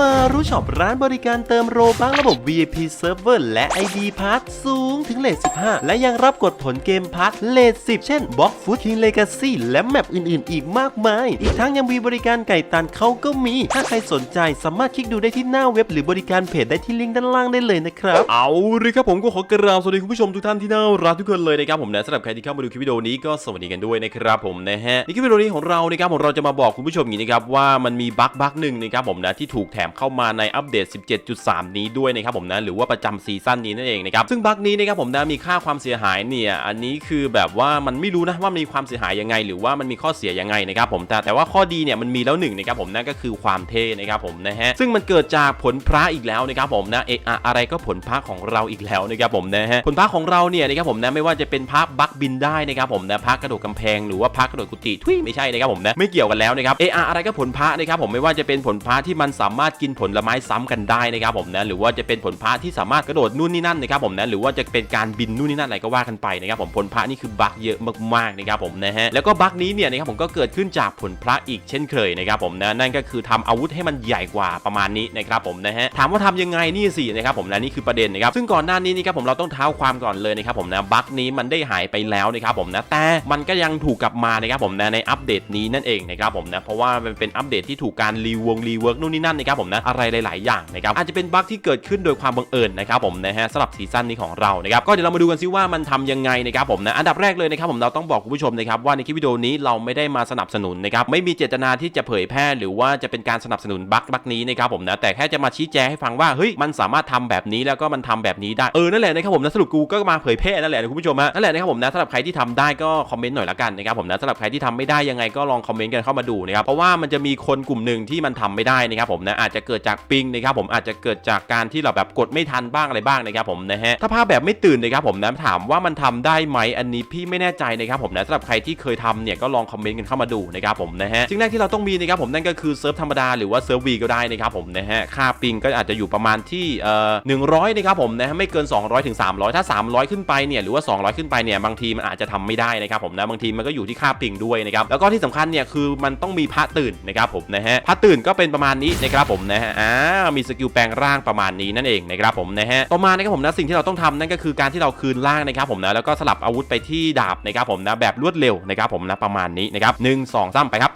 มารู้ช็อปร้านบริการเติมโรบังระบบ VIP Server และ ID Pass สูงถึงเลท15 และยังรับกดผลเกมพาร์ทเลท10 เช่น Box Food King Legacy และแมปอื่นๆ อีกมากมาย อีกทั้งยังมีบริการไก่ตันเขาก็มี ถ้าใครสนใจสามารถคลิกดูได้ที่หน้าเว็บหรือบริการเพจได้ที่ลิงก์ด้านล่างได้เลยนะครับ เอาเลยครับผมก็ขอกราบสวัสดีคุณผู้ชมทุกท่านที่น่ารักทุกคนเลยนะครับผมนะสำหรับใครที่เข้ามาดูคลิปวิดีโอนี้ก็สวัสดีกันด้วยนะครับผมนะฮะในคลิปวิดีโอนี้ของเรานะครับผมเราจะมาบอกคุณผู้ชมอย่างนี้นะครับว่ามันมีบั๊กบั๊กหนึ่งนะครับผมนะที่ถูกแถมเข้ามาในอัปเดต 17.3 นี้ด้วยนะครับผมนะหรือว่าประจำซีซั่นนี้นั่นเองนะครับซึ่งบั๊กนี้นะครับผมนะมีค่าความเสียหายเนี่ยอันนี้คือแบบว่ามันไม่รู้นะว่ามีความเสียหายยังไง หรือว่ามันมีข้อเสียยังไงนะครับผมแต่แต่ว่าข้อดีเนี่ยมันมีแล้วหนึ่งนะครับผมนั่นก็คือความเท่นะครับผมนะฮะซึ่งมันเกิดจากผลพระอีกแล้วนะครับผมนะเอะอะอะไรก็ผลพระของเราอีกแล้วนะครับผมนะฮะผลพระของเราเนี่ยนะครับผมนะไม่ว่าจะเป็นพระบักบินได้นะครับผมนะพระกระโดดกำแพงหรือว่าพระกระโดดกุฏิทุยไม่ใช่นะครับผมนะไม่เกี่ยวกันแล้วนะครับเอะอะไรก็ผลพระนะครับผมไม่ว่าจะเป็นผลพระที่มันสามารถกินผลไม้ซ้ำกันได้นะครับผมนะหรือว่าจะเป็นผลพระที่สามารถกระโดดนู่นนี่นั่นนะครับผมนะหรือว่าจะเป็นการบินนู่นนี่นั่นอะไรก็ว่ากันไปนะครับผมผลพระนี่คือบั๊กเยอะมากๆนะครับผมนะฮะแล้วก็บั๊กนี้เนี่ยนะครับผมก็เกิดขึ้นจากผลพระอีกเช่นเคยนะครับผมนะนั่นก็คือทำอาวุธให้มันใหญ่กว่าประมาณนี้นะครับผมนะฮะถามว่าทำยังไงนี่สินะครับผมนะนี่คือประเด็นนะครับซึ่งก่อนหน้านี้นี่ครับผมเราต้องเท้าความก่อนเลยนะครับผมนะบั๊กนี้มันได้หายไปแล้วนะครับผมนะแต่มันก็ยังถูกกลับมานะครับผมนะในอัปเดตนี้นั่นเองนะครับผมนะเพราะว่ามันเป็นอัปเดตที่ถูกการรีวงรีเวิร์กนู่นนี่นั่นนะครับผมนะอะไรหลาย ๆ อย่างนะครับอาจจะเป็นบั๊กที่เกิดขึ้นโดยความบังเอิญนะครับผมนะฮะสำหรับซีซั่นนี้ของเรานะครับก็เดี๋ยวเรามาดูกันซิว่ามันทำยังไงนะครับผมนะอันดับแรกเลยนะครับผมเราต้องบอกคุณผู้ชมนะครับว่าในคลิปวิดีโอนี้เราไม่ได้มาสนับสนุนนะครับไม่มีเจตนาที่จะเผยแพร่หรือว่าจะเป็นการสนับสนุนบั๊กบั๊กนี้นะครับผมนะแต่แค่จะมาชี้แจงให้ฟังว่าเฮ้ยมันสามารถทำแบบนี้แล้วก็มันทำแบบนี้ได้เออนั่นแหละนะครับผมนะสรุปกูก็มาเผยแพร่นั่นแหละนะคุณผู้ชมฮะนั่นแหละนะครับผมนะสำหรับใครที่ทำได้ก็คอมเมนต์หน่อยละกันนะครับผมนะสำหรับใครที่ทำไม่ได้ยังไงก็ลองคอมเมนต์กันเข้ามาดูนะครับเพราะว่ามันจะมีคนกลุ่มหนึ่งที่มันทำไม่ได้นะครับผมนะอาจจะเกิดจากปิงนะครับผมอาจจะเกิดจากการที่เราแบบกดไม่ทันบ้างอะไรบ้างนะครับผมนะฮะถ้าภาพแบบไม่ตื่นนะครับผมนะถามว่ามันทำได้ไหมอันนี้พี่ไม่แน่ใจนะครับผมนะสำหรับใครที่เคยทำเนี่ยก็ลองคอมเมนต์กันเข้ามาดูนะครับผมนะฮะสิ่งแรกที่เราต้องมีนะครับผมนั่นก็คือเซิร์ฟธรรมดาหรือว่าเซิร์ฟวีก็ได้นะครับผมนะฮะค่าปิงก็อาจจะอยู่ประมาณที่เอ่อหนึ่งร้อยนะครับผมนะฮะไม่เกิน 200ถึง300 ถ้า 300 ขึ้นไปเนี่ยหรือว่า 200 ขึ้นไปเนี่ยบางทีมันอาจจะทำไม่ได้นะครับผมนะบางทีมันก็อยู่ที่ค่าปิงด้วยนะครับแล้วก็ที่สำคัญเนี่ยคือมันต้องมีพระตื่นนะครับผมนะฮะพระตื่นก็เป็นประมาณนี้นะครับผมนะฮะอ่ามีสกิลแปลงร่างประมาณนี้นั่นเองนะครับผมนะฮะต่อมานะครับผมนะสิ่งที่เราต้องทำนั่นก็คือการที่เราคืนร่างนะครับผมนะแล้วก็สลับอาวุธไปที่ดาบนะครับผมนะแบบรวดเร็วนะครับผมนะประมาณนี้นะครับหนึ่งสองสามไปครับ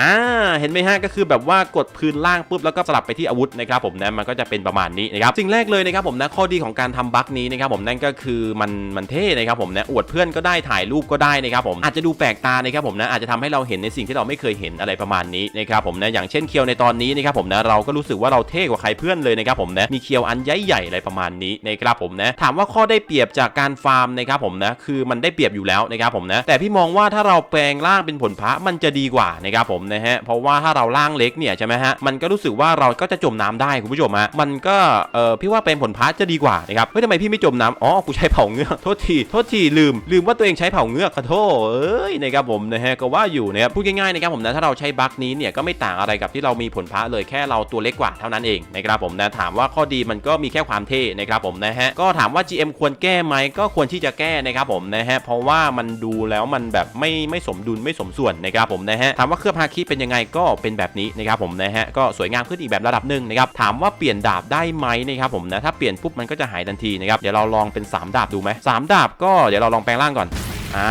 อ่าเห็นไหมฮะก็คือแบบว่ากดพื้นล่างปุ๊บแล้วก็สลับไปที่อาวุธนะครับผมนะมันก็จะเป็นประมาณนี้นะครับสิ่งแรกเลยนะครับผมนะข้อดีของการทำบั๊กนี้นะครับผมนั่นก็คือมันมันเท่นะครับผมนะอวดเพื่อนก็ได้ถ่ายรูปก็ได้นะครับผมอาจจะดูแปลกตานะครับผมนะอาจจะทำให้เราเห็นในสิ่งที่เราไม่เคยเห็นอะไรประมาณนี้นะครับผมนะอย่างเช่นเคียวในตอนนี้นะครับผมนะเราก็รู้สึกว่าเราเท่กว่าใครเพื่อนเลยนะครับผมนะมีเคียวอันใหญ่ๆอะไรประมาณนี้นะครับผมนะถามว่าข้อได้เปรียบจากการฟาร์มนะครับผมนะคือมันได้เปรียบอยู่แล้วนะครับผมนะแต่พี่มองว่าถ้าเราแปลงร่างเป็นผลพระมันจะดีกว่านะครับผมนะฮะเพราะว่าถ้าเราล่างเล็กเนี่ยใช่ไหมฮะมันก็รู้สึกว่าเราก็จะจมน้ำได้คุณผู้ชมฮะมันก็เออพี่ว่าเป็นผลพระจะดีกว่านะครับเฮ้ยทำไมพี่ไม่จมน้ำอ๋อกูใช้เผาเงือกโทษทีโทษทีลืม ลืมว่าตัวเองใช้เผาเงือกขอโทษเอ้ยนะครับผมนะฮะก็ว่าอยู่นะครับพูดง่ายๆนะครับผมนะถ้าเราใช้บั๊กนี้เนี่ยก็ไม่ต่างอะไรกับที่เรามีผลพระเลยแค่เราตัวเล็กกว่าเท่านั้นเองนะครับผมนะถามว่าข้อดีมันก็มีแค่ความเท่นะครับผมนะฮะก็ถามว่า GM ควรแก้ไหมก็ควรที่จะแก้นะครับผมนะฮะเพราะว่ามันดูแล้วมันแบบไม่ไม่สมดุลไม่สมส่วนนะครับผมนะฮะถามว่าเครืองฮาคที่เป็นยังไงก็เป็นแบบนี้นะครับผมนะฮะก็สวยงามขึ้นอีกแบบระดับหนึ่งนะครับถามว่าเปลี่ยนดาบได้ไหมนะครับผมนะถ้าเปลี่ยนปุ๊บมันก็จะหายทันทีนะครับเดี๋ยวเราลองเป็น 3 ดาบดูไหมสามดาบก็เดี๋ยวเราลองแปลงร่างก่อนอ่า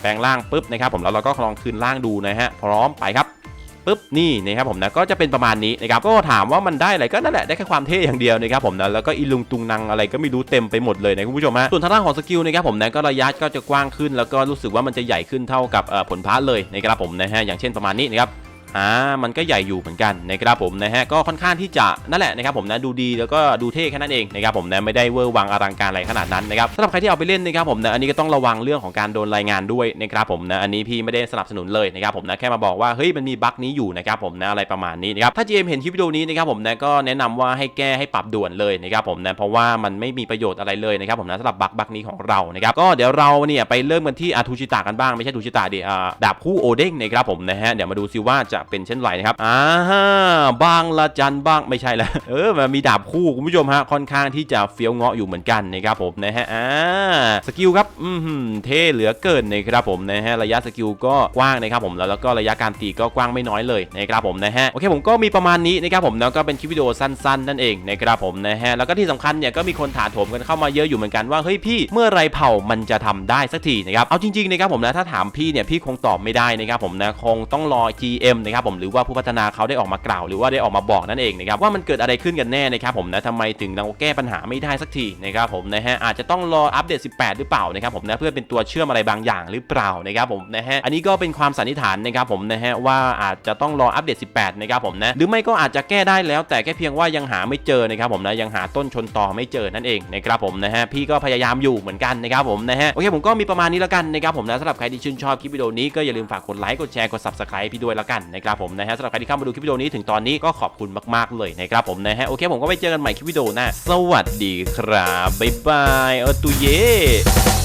แปลงร่างปุ๊บนะครับผมแล้วเราก็ลองคืนร่างดูนะฮะพร้อมไปครับ ปุ๊บนี่นะครับผมนะก็จะเป็นประมาณนี้นะครับก็ถามว่ามันได้อะไรก็นั่นแหละได้แค่ความเท่อย่างเดียวนะครับผมนะแล้วก็อีลุงตุงนังอะไรก็ไม่รู้เต็มไปหมดเลยนะคุณผู้ชมฮะส่วนทางด้านของสกิลนะครับผมนะก็ระยะก็จะกว้างขึ้น แล้วก็รู้สึกว่ามันจะใหญ่ขึ้นเท่ากับผลพระเลยนะครับผมนะฮะอย่างเช่นประมาณนี้นะครับ อ่ามันก็ใหญ่อยู่เหมือนกันนะครับผมนะฮะก็ค่อนข้างที่จะนั่นแหละนะครับผมนะดูดีแล้วก็ดูเท่แค่นั้นเองนะครับผมนะไม่ได้เวอร์วังอลังการอะไรขนาดนั้นนะครับสำหรับใครที่เอาไปเล่นนะครับผมนะอันนี้ก็ต้องระวังเรื่องของการโดนรายงานด้วยนะครับผมนะอันนี้พี่ไม่ได้สนับสนุนเลยนะครับผมนะแค่มาบอกว่าเฮ้ยมันมีบั๊กนี้อยู่นะครับผมนะอะไรประมาณนี้นะครับถ้า GM เห็นคลิปวิดีโอนี้นะครับผมนะก็แนะนำว่าให้แก้ให้ปรับด่วนเลยนะครับผมนะเพราะว่ามันไม่มีประโยชน์อะไรเลยนะครับผมนะสำหรับบั๊กบั๊กนี้ของเรานะครับก็เดี๋ยวเราเนี่ยไปเริ่มกันที่อาทูชิตะกันบ้างไม่ใช่ทูชิตะดิอ่าดาบคู่โอเด้งนะครับผมนะฮะเดี๋ยวมาดูซิว่าจะเป็นเช่นไรนะครับอ่าบางละจันบ้างไม่ใช่แล้วเออมันมีดาบคู่คุณผู้ชมฮะค่อนข้างที่จะเฟี้ยวเงาะอยู่เหมือนกันนะครับผมนะฮะอ่าสกิลครับอืมเท่เหลือเกินนะครับผมนะฮะระยะสกิลก็กว้างนะครับผมแล้วแล้วก็ระยะการตีก็กว้างไม่น้อยเลยนะครับผมนะฮะโอเคผมก็มีประมาณนี้นะครับผมแล้วก็เป็นคลิปวิดีโอสั้นๆนั่นเองนะครับผมนะฮะแล้วก็ที่สำคัญเนี่ยก็มีคนถาโถมกันเข้ามาเยอะอยู่เหมือนกันว่าเฮ้ยพี่เมื่อไรเผ่ามันจะทำได้สักทีนะครับเอาจริงๆนะครับผมนะถ้าถามพี่เนี่ยพี่คงตอบไม่ได้นะครับผมนะคงต้องรอ GM นะครับผมหรือว่าผู้พัฒนาเขาได้ออกมากล่าว หรือว่าได้ออกมาบอกนั่นเองนะครับว่ามันเกิดอะไรขึ้นกันแน่นะครับผมนะทำไมถึงเราแก้ปัญหาไม่ได้สักทีนะครับผมนะฮะอาจจะต้องรออัปเดต 18 หรือเปล่านะครับผมนะเพื่อเป็นตัวเชื่อมอะไรบางอย่างหรือเปล่านะครับผมนะฮะอันนี้ก็เป็นความสันนิษฐานนะครับผมนะฮะว่าอาจจะต้องรออัปเดต 18 นะครับผมนะหรือไม่ก็อาจจะแก้ได้แล้ว แต่แค่เพียงว่ายังหาไม่เจอนะครับผมนะยังหาต้นชนต่อไม่เจอนั่นเองนะครับผมนะฮะพี่ก็พยายามอยู่เหมือนกันนะครับผมนะฮะโอเคผมก็มีประมาณนี้แล้วกันนะครับผมนะสำหรับใครที่ชื่นชอบคลิปวิดีโอนี้ก็อย่าลืมฝากกดไลค์กดแชร์กด subscribe พี่ด้วยแล้วกันนะครับผมนะฮะสำหรับใครที่เข้ามาดูคลิปวิดีโอนี้ถึงตอนนี้ก็ขอบคุณมากๆเลยนะครับผมนะฮะโอเคผมก็ไปเจอกันใหม่คลิปวิดีโอหน้าสวัสดีครับบ๊ายบายเออตุเย่